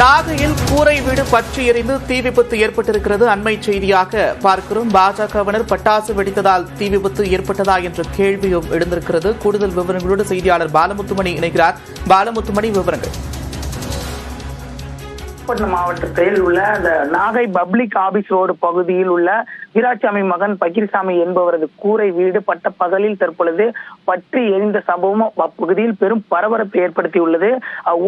நாகையில் கூரை வீடு பற்றி எறிந்து தீ விபத்து ஏற்பட்டிருக்கிறது. அண்மை செய்தியாக பார்க்கிறோம். பாஜகவினர் பட்டாசு வெடித்ததால் தீ விபத்து ஏற்பட்டதா என்ற கேள்வியும் எழுந்திருக்கிறது. கூடுதல் விவரங்களோடு செய்தியாளர் பாலமுத்துமணி இணைகிறார். பாலமுத்துமணி விவரங்கள். நாகப்பட்டினம் மாவட்டத்தில் உள்ள அந்த நாகை பப்ளிக் ஆபீஸ் ரோடு பகுதியில் உள்ள வீராசாமி மகன் பகீர்சாமி என்பவரது கூரை வீடு பட்ட பகலில் தற்பொழுது பற்றி எரிந்த சம்பவம் அப்பகுதியில் பெரும் பரபரப்பை ஏற்படுத்தியுள்ளது.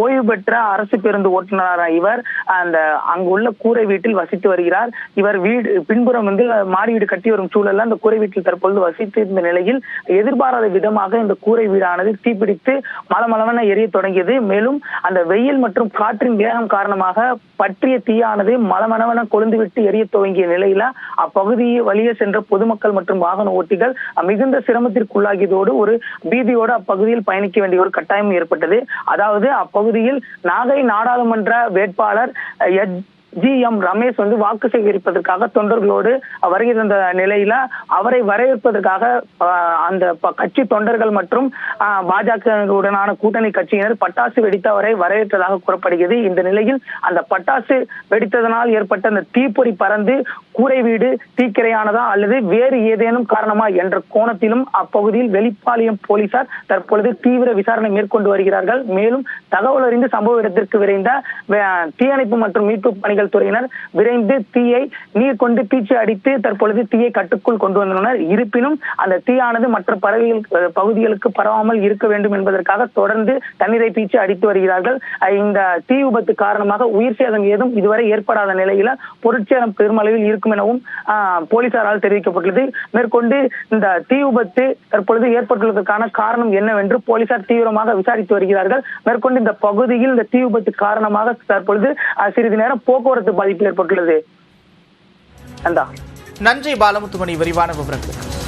ஓய்வு பெற்ற அரசு பேருந்து ஓட்டுநரான இவர் அந்த அங்குள்ள கூரை வீட்டில் வசித்து வருகிறார். இவர் வீடு பின்புறம் வந்து மாடி வீடு கட்டி வரும் சூழல்ல அந்த கூரை வீட்டில் தற்பொழுது வசித்து இருந்த நிலையில் எதிர்பாராத விதமாக இந்த கூரை வீடானது தீப்பிடித்து மலமளவென எரிய தொடங்கியது. மேலும் அந்த வெயில் மற்றும் காற்றின் வேகம் காரணமாக பற்றிய தீயானது மலமளவென கொழுந்துவிட்டு எரிய துவங்கிய நிலையில அப்பகுதியை வழியே சென்ற பொதுமக்கள் மற்றும் வாகன ஓட்டிகள் மிகுந்த சிரமத்திற்குள்ளாகியதோடு ஒரு பீதியோடு அப்பகுதியில் பயணிக்க வேண்டிய ஒரு கட்டாயம் ஏற்பட்டது. அதாவது அப்பகுதியில் நாகை நாடாளுமன்ற வேட்பாளர் எச் ஜி எம் ரமேஷ் வந்து வாக்கு சேகரிப்பதற்காக தொண்டர்களோடு வருகை தந்த நிலையில அவரை வரவேற்பதற்காக அந்த கட்சி தொண்டர்கள் மற்றும் பாஜகவுடனான கூட்டணி கட்சியினர் பட்டாசு வெடித்து அவரை வரவேற்றதாக கூறப்படுகிறது. இந்த நிலையில் அந்த பட்டாசு வெடித்ததனால் ஏற்பட்ட அந்த தீப்பொறி பறந்து கூரை வீடு தீக்கிரையானதா அல்லது வேறு ஏதேனும் காரணமா என்ற கோணத்திலும் அப்பகுதியில் வெளிப்பாளையம் போலீசார் தற்பொழுது தீவிர விசாரணை மேற்கொண்டு வருகிறார்கள். மேலும் தகவல் அறிந்து சம்பவ இடத்திற்கு விரைந்த தீயணைப்பு மற்றும் மீட்பு பணிகள் துறையினர் விரைந்து தீயை நீர் கொண்டு பீச்சு அடித்து தற்பொழுது தீயை கட்டுக்குள் கொண்டு வந்துள்ளனர் இருப்பினும் அந்த தீயானது மற்ற பறவைகள் பகுதிகளுக்கு பரவாமல் இருக்க வேண்டும் என்பதற்காக தொடர்ந்து தண்ணீரை பீச்சு அடித்து வருகிறார்கள். இந்த தீ விபத்து காரணமாக உயிர் சேதம் ஏதும் இதுவரை ஏற்படாத நிலையில பொருட்சேதம் பெருமளவில் இருக்கும் எனவும் போலீசாரால் தெரிவிக்கப்பட்டுள்ளது. மேற்கொண்டு இந்த தீ விபத்து தற்பொழுது ஏற்பட்டுள்ளதற்கான காரணம் என்னவென்று போலீசார் தீவிரமாக விசாரித்து வருகிறார்கள். மேற்கொண்டு இந்த பகுதியில் இந்த தீ விபத்து காரணமாக தற்பொழுது சிறிது நேரம் போக்கு போக்குவரத்து பாதிப்பு ஏற்பட்டுள்ளது நன்றி பாலமுத்துமணி. விரிவான விவரங்களுக்கு.